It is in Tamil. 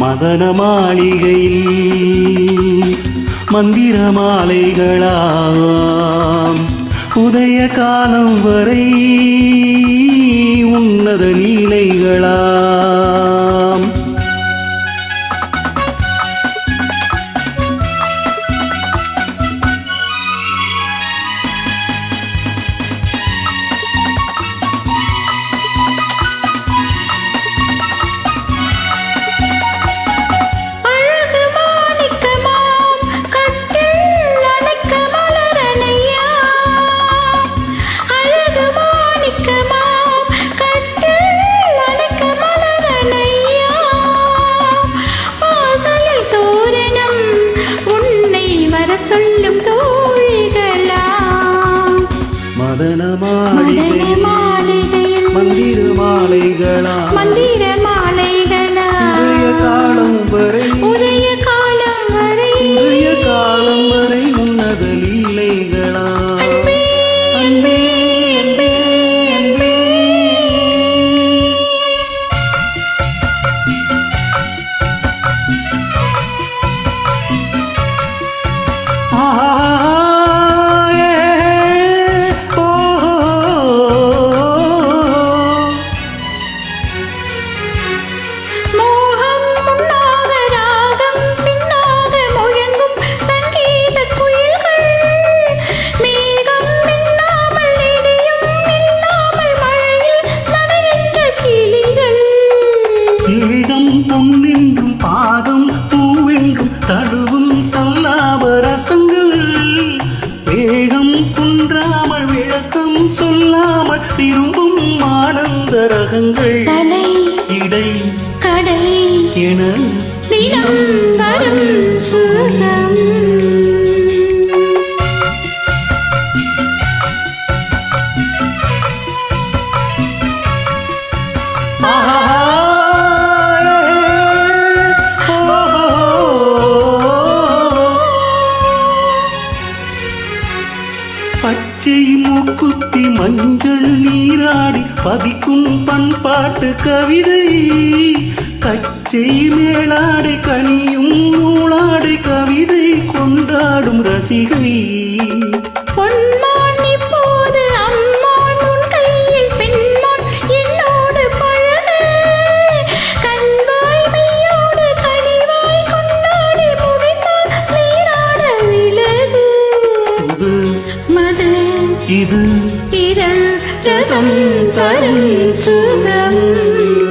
மதன மாளிகையில் மந்திர மாலைகளாம் உதய காலம் வரை உன்னத லீலைகளாம். பாதம் பூவென்றும் தழுவும் சல்லாப ரசங்கள் வேகம் குன்றாமல் விளக்கம் சொல்லாமல் திரும்பும் ஆனந்த ரகங்கள். இடை கடை என தினம் வரும் மஞ்சள் நீராடி பதிக்கும் பண்பாட்டு கவிதை. கச்சை மேலாடை கனியும் நூலாடை கவிதை கொண்டாடும் ரசிகை. இது இதழ் ரசம் தரும் சுகம்.